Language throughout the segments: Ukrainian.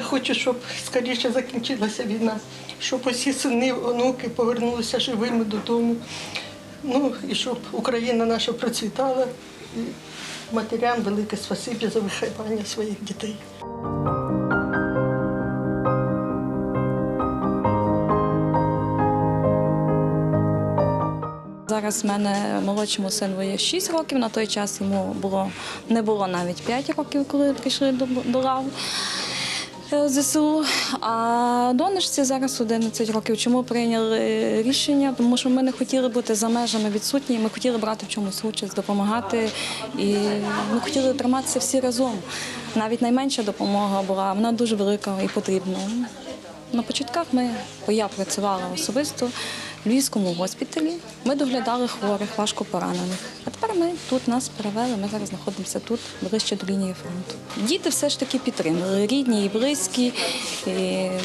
хочу, щоб скоріше закінчилася війна, щоб усі сини, онуки повернулися живими додому. Ну і щоб Україна наша процвітала. І матерям велике спасибі за виховання своїх дітей. Зараз в мене молодшому сину є 6 років. На той час йому було не було навіть 5 років, коли прийшли до, лав ЗСУ. А донечці зараз 11 років. Чому прийняли рішення? Тому що ми не хотіли бути за межами відсутні. Ми хотіли брати в чомусь участь, допомагати. І ми хотіли триматися всі разом. Навіть найменша допомога була, вона дуже велика і потрібна. На початках ми, бо я працювала особисто Львівському госпіталі. Ми доглядали хворих, важко поранених. А тепер ми тут нас перевели. Ми зараз знаходимося тут, ближче до лінії фронту. Діти все ж таки підтримали, рідні і близькі. І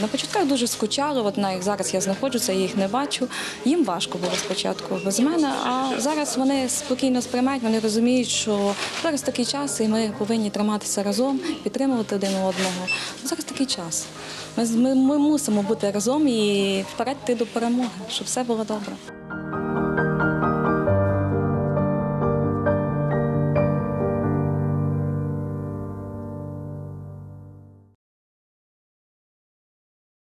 на початках дуже скучали. От навіть зараз я знаходжуся, я їх не бачу. Їм важко було спочатку без мене, а зараз вони спокійно сприймають, вони розуміють, що зараз такий час, і ми повинні триматися разом, підтримувати один одного. Зараз такий час. Ми, ми, ми мусимо бути разом і вперед йти до перемоги, щоб все було добре.